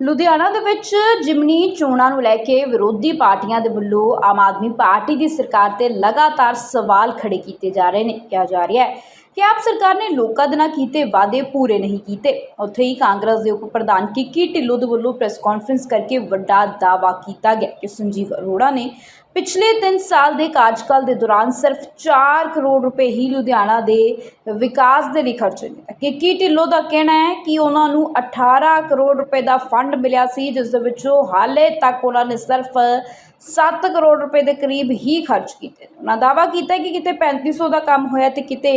ਲੁਧਿਆਣਾ ਦੇ ਵਿੱਚ ਜਿਮਨੀ ਚੋਣਾਂ ਨੂੰ ਲੈ ਕੇ ਵਿਰੋਧੀ ਪਾਰਟੀਆਂ ਦੇ ਵੱਲੋਂ ਆਮ ਆਦਮੀ ਪਾਰਟੀ ਦੀ ਸਰਕਾਰ ਤੇ ਲਗਾਤਾਰ ਸਵਾਲ ਖੜੇ ਕੀਤੇ ਜਾ ਰਹੇ ਨੇ, ਕਿਹਾ ਜਾ ਰਿਹਾ ਹੈ। ਕਿ ਆਪ ਸਰਕਾਰ ਨੇ ਲੋਕਾਂ ਦੇ ਨਾਲ ਕੀਤੇ ਵਾਅਦੇ ਪੂਰੇ ਨਹੀਂ ਕੀਤੇ। ਉੱਥੇ ਹੀ ਕਾਂਗਰਸ ਦੇ ਉਪ ਪ੍ਰਧਾਨ ਕਿੱਕੀ ਢਿੱਲੋਂ ਦੇ ਵੱਲੋਂ ਪ੍ਰੈਸ ਕਾਨਫਰੰਸ ਕਰਕੇ ਵੱਡਾ ਦਾਅਵਾ ਕੀਤਾ ਗਿਆ ਕਿ ਸੰਜੀਵ ਅਰੋੜਾ ਨੇ ਪਿਛਲੇ 3 ਸਾਲ ਦੇ ਕਾਰਜਕਾਲ ਦੇ ਦੌਰਾਨ ਸਿਰਫ 4 ਕਰੋੜ ਰੁਪਏ ਹੀ ਲੁਧਿਆਣਾ ਦੇ ਵਿਕਾਸ ਦੇ ਲਈ ਖਰਚੇ ਨੇ। ਕਿੱਕੀ ਢਿੱਲੋਂ ਦਾ ਕਹਿਣਾ ਹੈ ਕਿ ਉਹਨਾਂ ਨੂੰ 18 ਕਰੋੜ ਰੁਪਏ ਦਾ ਫੰਡ ਮਿਲਿਆ ਸੀ, ਜਿਸ ਦੇ ਵਿੱਚੋਂ ਹਾਲੇ ਤੱਕ ਉਹਨਾਂ ਨੇ ਸਿਰਫ 7 ਕਰੋੜ ਰੁਪਏ ਦੇ ਕਰੀਬ ਹੀ ਖਰਚ ਕੀਤੇ ਨੇ। ਉਹਨਾਂ ਦਾਅਵਾ ਕੀਤਾ ਕਿ ਕਿਤੇ 3500 ਦਾ ਕੰਮ ਹੋਇਆ ਤੇ ਕਿਤੇ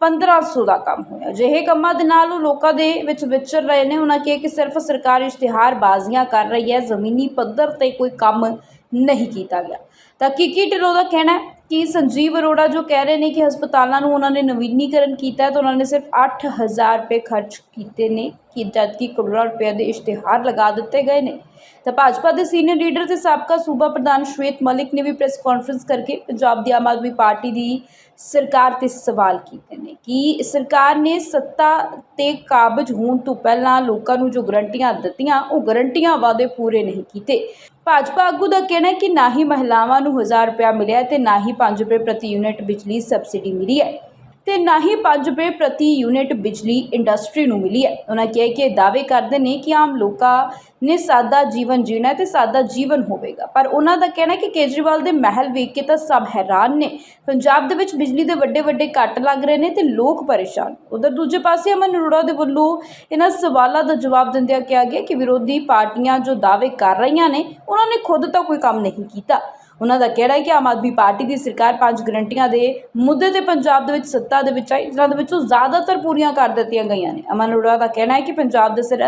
1500 ਦਾ ਕੰਮ ਹੋਇਆ। ਜਿਹੇ ਕੰਮਾਂ ਦੇ ਨਾਲ ਉਹ ਲੋਕਾਂ ਦੇ ਵਿੱਚ ਵਿਚਰ ਰਹੇ ਨੇ। ਉਹਨਾਂ ਕਿਹਾ ਕਿ ਸਿਰਫ ਸਰਕਾਰ ਇਸ਼ਤਿਹਾਰਬਾਜ਼ੀਆਂ ਕਰ ਰਹੀ ਹੈ। ਜ਼ਮੀਨੀ ਪੱਧਰ ਤੇ ਕੋਈ ਕੰਮ ਨਹੀਂ ਕੀਤਾ ਗਿਆ। ਤਾਂ ਕਿੱਕੀ ਢਿੱਲੋਂ ਦਾ ਕਹਿਣਾ ਹੈ ਕਿ ਸੰਜੀਵ ਅਰੋੜਾ ਜੋ ਕਹਿ ਰਹੇ ਨੇ ਕਿ ਹਸਪਤਾਲਾਂ ਨੂੰ ਉਹਨਾਂ ਨੇ ਨਵੀਨੀਕਰਨ ਕੀਤਾ ਹੈ, ਤਾਂ ਉਹਨਾਂ ਨੇ ਸਿਰਫ 8000 ਰੁਪਏ ਖਰਚ ਕੀਤੇ ਨੇ, ਕਿ ਜਦਕਿ ਕਰੋੜਾਂ ਰੁਪਏ ਦੇ ਇਸ਼ਤਿਹਾਰ ਲਗਾ ਦਿੱਤੇ ਗਏ ਨੇ। ਤਾਂ ਭਾਜਪਾ ਦੇ ਸੀਨੀਅਰ ਲੀਡਰ ਤੇ ਸਾਬਕਾ ਸੂਬਾ ਪ੍ਰਧਾਨ ਸ਼ਵੇਤ ਮਲਿਕ ਨੇ ਵੀ ਪ੍ਰੈਸ ਕਾਨਫਰੰਸ ਕਰਕੇ ਪੰਜਾਬ ਦੀ ਆਮ ਆਦਮੀ ਪਾਰਟੀ ਦੀ ਸਰਕਾਰ ਤੇ ਸਵਾਲ ਕੀਤੇ ਨੇ ਕਿ ਸਰਕਾਰ ਨੇ ਸੱਤਾ ਤੇ ਕਾਬਜ ਹੋਣ ਤੋਂ ਪਹਿਲਾਂ ਲੋਕਾਂ ਨੂੰ ਜੋ ਗਰੰਟੀਆਂ ਦਿੱਤੀਆਂ, ਉਹ ਗਰੰਟੀਆਂ ਵਾਅਦੇ ਪੂਰੇ ਨਹੀਂ ਕੀਤੇ। ਭਾਜਪਾ ਆਗੂ ਦਾ ਕਹਿਣਾ ਹੈ ਕਿ ਨਾ ਹੀ ਮਹਿਲਾਵਾਂ ਨੂੰ 1000 ਰੁਪਇਆ ਮਿਲਿਆ ਹੈ ਤੇ ਨਾ ਹੀ 5 ਰੁਪਏ ਪ੍ਰਤੀ ਯੂਨਿਟ ਬਿਜਲੀ ਸਬਸਿਡੀ ਮਿਲੀ ਹੈ ਤੇ ਨਾ ਹੀ 5 ਰੁਪਏ ਪ੍ਰਤੀ ਯੂਨਿਟ ਬਿਜਲੀ ਇੰਡਸਟਰੀ ਨੂੰ ਮਿਲੀ ਹੈ। ਉਹਨਾਂ ਕਿਹਾ ਕਿ ਇਹ ਦਾਅਵੇ ਕਰਦੇ ਨੇ ਕਿ ਆਮ ਲੋਕਾਂ ਨੇ ਸਾਦਾ ਜੀਵਨ ਜੀਣਾ ਹੈ ਤੇ ਸਾਦਾ ਜੀਵਨ ਹੋਵੇਗਾ। ਪਰ ਉਹਨਾਂ ਦਾ ਕਹਿਣਾ ਕਿ ਕੇਜਰੀਵਾਲ ਦੇ ਮਹਿਲ ਵੇਖ ਕੇ ਤਾਂ ਸਭ ਹੈਰਾਨ ਨੇ। ਪੰਜਾਬ ਦੇ ਵਿੱਚ ਬਿਜਲੀ ਦੇ ਵੱਡੇ ਵੱਡੇ ਕੱਟ ਲੱਗ ਰਹੇ ਨੇ ਤੇ ਲੋਕ ਪਰੇਸ਼ਾਨ। ਉਧਰ ਦੂਜੇ ਪਾਸੇ ਅਮਨ ਅਰੋੜਾ ਦੇ ਵੱਲੋਂ ਇਹਨਾਂ ਸਵਾਲਾਂ ਦਾ ਜਵਾਬ ਦਿੰਦਿਆਂ ਕਿਹਾ ਗਿਆ ਕਿ ਵਿਰੋਧੀ ਪਾਰਟੀਆਂ ਜੋ ਦਾਅਵੇ ਕਰ ਰਹੀਆਂ ਨੇ, ਉਹਨਾਂ ਨੇ ਖੁਦ ਤਾਂ ਕੋਈ ਕੰਮ ਨਹੀਂ ਕੀਤਾ। ਉਹਨਾਂ ਦਾ ਕਹਿਣਾ ਹੈ ਕਿ ਆਮ ਆਦਮੀ ਪਾਰਟੀ ਦੀ ਸਰਕਾਰ ਪੰਜ ਗਰੰਟੀਆਂ ਦੇ ਮੁੱਦੇ ਤੇ ਪੰਜਾਬ ਦੇ ਵਿੱਚ ਸੱਤਾ ਦੇ ਵਿੱਚ ਆਈ, ਜਿਨ੍ਹਾਂ ਦੇ ਵਿੱਚੋਂ ਜ਼ਿਆਦਾਤਰ ਪੂਰੀਆਂ ਕਰ ਦਿੱਤੀਆਂ ਗਈਆਂ ਨੇ। ਅਮਨ ਅਰੋੜਾ ਦਾ ਕਹਿਣਾ ਹੈ ਕਿ ਪੰਜਾਬ ਦੇ ਸਿਰ,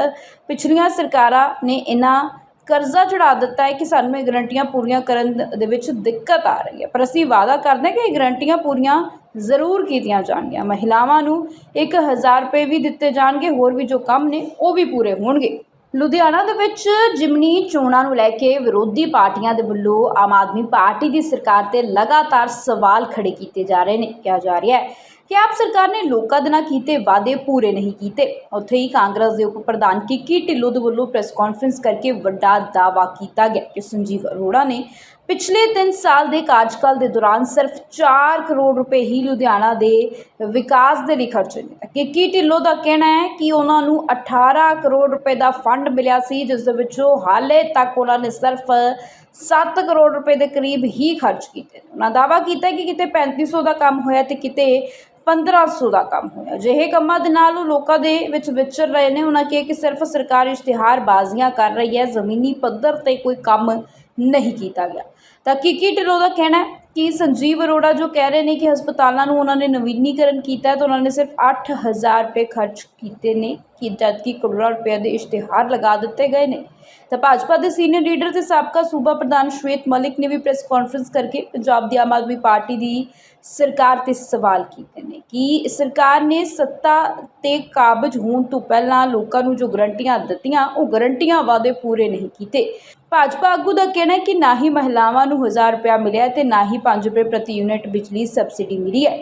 ਪਿਛਲੀਆਂ ਸਰਕਾਰਾਂ ਨੇ ਇਹਨਾਂ ਕਰਜ਼ਾ ਚੜਾ ਦਿੱਤਾ ਹੈ ਕਿ ਸਾਨੂੰ ਇਹ ਗਰੰਟੀਆਂ ਪੂਰੀਆਂ ਕਰਨ ਦੇ ਵਿੱਚ ਦਿੱਕਤ ਆ ਰਹੀ ਹੈ। ਪਰ ਅਸੀਂ ਵਾਅਦਾ ਕਰਦੇ ਹਾਂ ਕਿ ਇਹ ਗਰੰਟੀਆਂ ਪੂਰੀਆਂ ਜ਼ਰੂਰ ਕੀਤੀਆਂ ਜਾਣਗੀਆਂ। ਮਹਿਲਾਵਾਂ ਨੂੰ 1000 ਰੁਪਏ ਵੀ ਦਿੱਤੇ ਜਾਣਗੇ, ਹੋਰ ਵੀ ਜੋ ਕੰਮ ਨੇ ਉਹ ਵੀ ਪੂਰੇ ਹੋਣਗੇ। ਲੁਧਿਆਣਾ ਦੇ ਵਿੱਚ ਜਿਮਨੀ ਚੋਣਾਂ ਨੂੰ ਲੈ ਕੇ ਵਿਰੋਧੀ ਪਾਰਟੀਆਂ ਦੇ ਵੱਲੋਂ ਆਮ ਆਦਮੀ ਪਾਰਟੀ ਦੀ ਸਰਕਾਰ ਤੇ ਲਗਾਤਾਰ ਸਵਾਲ ਖੜੇ ਕੀਤੇ ਜਾ ਰਹੇ ਨੇ। ਕਿਹਾ ਜਾ ਰਿਹਾ ਹੈ ਕਿ ਆਪ ਸਰਕਾਰ ਨੇ ਲੋਕਾਂ ਦੇ ਨਾਲ ਕੀਤੇ ਵਾਅਦੇ ਪੂਰੇ ਨਹੀਂ ਕੀਤੇ। ਉੱਥੇ ਹੀ ਕਾਂਗਰਸ ਦੇ ਉਪ ਪ੍ਰਧਾਨ ਕਿੱਕੀ ਢਿੱਲੋਂ ਦੇ ਵੱਲੋਂ ਪ੍ਰੈਸ ਕਾਨਫਰੰਸ ਕਰਕੇ ਵੱਡਾ ਦਾਅਵਾ ਕੀਤਾ ਗਿਆ। ਕਿ ਸੰਜੀਵ ਅਰੋੜਾ ਨੇ ਪਿਛਲੇ 3 ਸਾਲ ਦੇ ਕਾਰਜਕਾਲ ਦੇ ਦੌਰਾਨ ਸਿਰਫ 4 ਕਰੋੜ ਰੁਪਏ ਹੀ ਲੁਧਿਆਣਾ ਦੇ ਵਿਕਾਸ ਦੇ ਲਈ ਖਰਚੇ ਨੇ। ਕਿੱਕੀ ਢਿੱਲੋਂ ਦਾ ਕਹਿਣਾ ਹੈ ਕਿ ਉਹਨਾਂ ਨੂੰ 18 ਕਰੋੜ ਰੁਪਏ ਦਾ ਫੰਡ ਮਿਲਿਆ ਸੀ, ਜਿਸ ਦੇ ਵਿੱਚੋਂ ਹਾਲੇ ਤੱਕ ਉਹਨਾਂ ਨੇ ਸਿਰਫ 7 ਕਰੋੜ ਰੁਪਏ ਦੇ ਕਰੀਬ ਹੀ ਖਰਚ ਕੀਤੇ ਉਹਨਾਂ ਦਾਅਵਾ ਕੀਤਾ ਕਿ ਕਿਤੇ 3500 ਦਾ ਕੰਮ ਹੋਇਆ ਤੇ ਕਿਤੇ 1500 ਦਾ ਕੰਮ ਹੋਇਆ। ਅਜਿਹੇ ਕੰਮਾਂ ਦੇ ਨਾਲ ਉਹ ਲੋਕਾਂ ਦੇ ਵਿੱਚ ਵਿਚਰ ਰਹੇ ਨੇ। ਉਹਨਾਂ ਕਿਹਾ ਕਿ ਸਿਰਫ ਸਰਕਾਰ ਇਸ਼ਤਿਹਾਰਬਾਜ਼ੀਆਂ ਕਰ ਰਹੀ ਹੈ। ਜ਼ਮੀਨੀ ਪੱਧਰ ਤੇ ਕੋਈ ਕੰਮ ਨਹੀਂ ਕੀਤਾ ਗਿਆ। ਤਾਂ ਕਿੱਕੀ ਢਿੱਲੋਂ ਦਾ ਕਹਿਣਾ ਹੈ ਕਿ ਸੰਜੀਵ ਅਰੋੜਾ ਜੋ ਕਹਿ ਰਹੇ ਨੇ ਕਿ ਹਸਪਤਾਲਾਂ ਨੂੰ ਉਹਨਾਂ ਨੇ ਨਵੀਨੀਕਰਨ ਕੀਤਾ ਹੈ, ਤਾਂ ਉਹਨਾਂ ਨੇ ਸਿਰਫ 8000 ਰੁਪਏ ਖਰਚ ਕੀਤੇ ਨੇ। ਕਿ ਜਦਕਿ ਕਰੋੜਾਂ ਰੁਪਏ ਦੇ ਇਸ਼ਤਿਹਾਰ ਲਗਾ ਦਿੱਤੇ ਗਏ ਨੇ। ਤਾਂ ਭਾਜਪਾ ਦੇ ਸੀਨੀਅਰ ਲੀਡਰ ਤੇ ਸਾਬਕਾ ਸੂਬਾ ਪ੍ਰਧਾਨ ਸ਼ਵੇਤ ਮਲਿਕ ਨੇ ਵੀ ਪ੍ਰੈਸ ਕਾਨਫਰੰਸ ਕਰਕੇ ਪੰਜਾਬ ਦੀ ਆਮ ਆਦਮੀ ਪਾਰਟੀ ਦੀ ਸਰਕਾਰ ਤੇ ਸਵਾਲ ਕੀਤੇ ਨੇ ਕਿ ਸਰਕਾਰ ਨੇ ਸੱਤਾ ਤੇ ਕਾਬਜ ਹੋਣ ਤੋਂ ਪਹਿਲਾਂ ਲੋਕਾਂ ਨੂੰ ਜੋ ਗਰੰਟੀਆਂ ਦਿੱਤੀਆਂ, ਉਹ ਗਰੰਟੀਆਂ ਵਾਅਦੇ ਪੂਰੇ ਨਹੀਂ ਕੀਤੇ। ਭਾਜਪਾ ਆਗੂ ਦਾ ਕਹਿਣਾ ਹੈ ਕਿ ਨਾ ਹੀ ਮਹਿਲਾਵਾਂ ਨੂੰ 1000 ਰੁਪਇਆ ਮਿਲਿਆ ਹੈ ਤੇ ਨਾ ਹੀ 5 ਰੁਪਏ ਪ੍ਰਤੀ ਯੂਨਿਟ ਬਿਜਲੀ ਸਬਸਿਡੀ ਮਿਲੀ ਹੈ।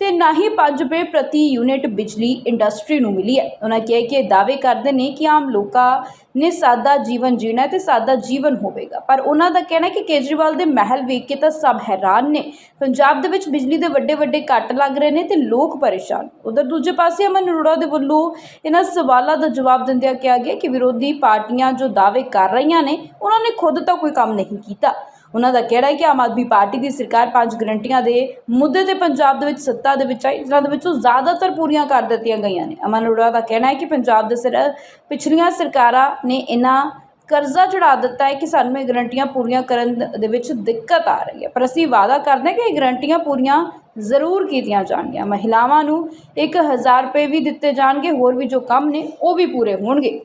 ਤੇ ਨਾ ਹੀ 5 ਰੁਪਏ ਪ੍ਰਤੀ ਯੂਨਿਟ ਬਿਜਲੀ ਇੰਡਸਟਰੀ ਨੂੰ ਮਿਲੀ ਹੈ। ਉਹਨਾਂ ਕਿਹਾ ਕਿ ਇਹ ਦਾਅਵੇ ਕਰਦੇ ਨੇ ਕਿ ਆਮ ਲੋਕਾਂ ਨੇ ਸਾਦਾ ਜੀਵਨ ਜੀਣਾ ਹੈ ਤੇ ਸਾਦਾ ਜੀਵਨ ਹੋਵੇਗਾ। ਪਰ ਉਹਨਾਂ ਦਾ ਕਹਿਣਾ ਹੈ ਕਿ ਕੇਜਰੀਵਾਲ ਦੇ ਮਹਿਲ ਵੇਖ ਕੇ ਤਾਂ ਸਭ ਹੈਰਾਨ ਨੇ। ਪੰਜਾਬ ਦੇ ਵਿੱਚ ਬਿਜਲੀ ਦੇ ਵੱਡੇ ਵੱਡੇ ਕੱਟ ਲੱਗ ਰਹੇ ਨੇ ਤੇ ਲੋਕ ਪਰੇਸ਼ਾਨ। ਉਧਰ ਦੂਜੇ ਪਾਸੇ ਅਮਨ ਅਰੋੜਾ ਦੇ ਵੱਲੋਂ ਇਹਨਾਂ ਸਵਾਲਾਂ ਦਾ ਜਵਾਬ ਦਿੰਦਿਆਂ ਕਿਹਾ ਗਿਆ ਕਿ ਵਿਰੋਧੀ ਪਾਰਟੀਆਂ ਜੋ ਦਾਅਵੇ ਕਰ ਰਹੀਆਂ ਨੇ ਉਹਨਾਂ ਨੇ ਖੁਦ ਤਾਂ ਕੋਈ ਕੰਮ ਨਹੀਂ ਕੀਤਾ। ਉਹਨਾਂ ਦਾ ਕਹਿਣਾ ਹੈ ਕਿ ਆਮ ਆਦਮੀ ਪਾਰਟੀ ਦੀ ਸਰਕਾਰ ਪੰਜ ਗਰੰਟੀਆਂ ਦੇ ਮੁੱਦੇ ਤੇ ਪੰਜਾਬ ਦੇ ਵਿੱਚ ਸੱਤਾ ਦੇ ਵਿੱਚ ਆਈ, ਜਿਨ੍ਹਾਂ ਦੇ ਵਿੱਚੋਂ ਜ਼ਿਆਦਾਤਰ ਪੂਰੀਆਂ ਕਰ ਦਿੱਤੀਆਂ ਗਈਆਂ ਨੇ। ਅਮਨ ਅਰੋੜਾ ਦਾ ਕਹਿਣਾ ਹੈ ਕਿ ਪੰਜਾਬ ਦੇ ਸਿਰ, ਪਿਛਲੀਆਂ ਸਰਕਾਰਾਂ ਨੇ ਇਹਨਾਂ ਕਰਜ਼ਾ ਚੜਾ ਦਿੱਤਾ ਹੈ ਕਿ ਸਾਨੂੰ ਇਹ ਗਰੰਟੀਆਂ ਪੂਰੀਆਂ ਕਰਨ ਦੇ ਵਿੱਚ ਦਿੱਕਤ ਆ ਰਹੀ ਹੈ। ਪਰ ਅਸੀਂ ਵਾਅਦਾ ਕਰਦੇ ਹਾਂ ਕਿ ਇਹ ਗਰੰਟੀਆਂ ਪੂਰੀਆਂ ਜ਼ਰੂਰ ਕੀਤੀਆਂ ਜਾਣਗੀਆਂ। ਮਹਿਲਾਵਾਂ ਨੂੰ 1000 ਰੁਪਏ ਵੀ ਦਿੱਤੇ ਜਾਣਗੇ, ਹੋਰ ਵੀ ਜੋ ਕੰਮ ਨੇ ਉਹ ਵੀ ਪੂਰੇ ਹੋਣਗੇ।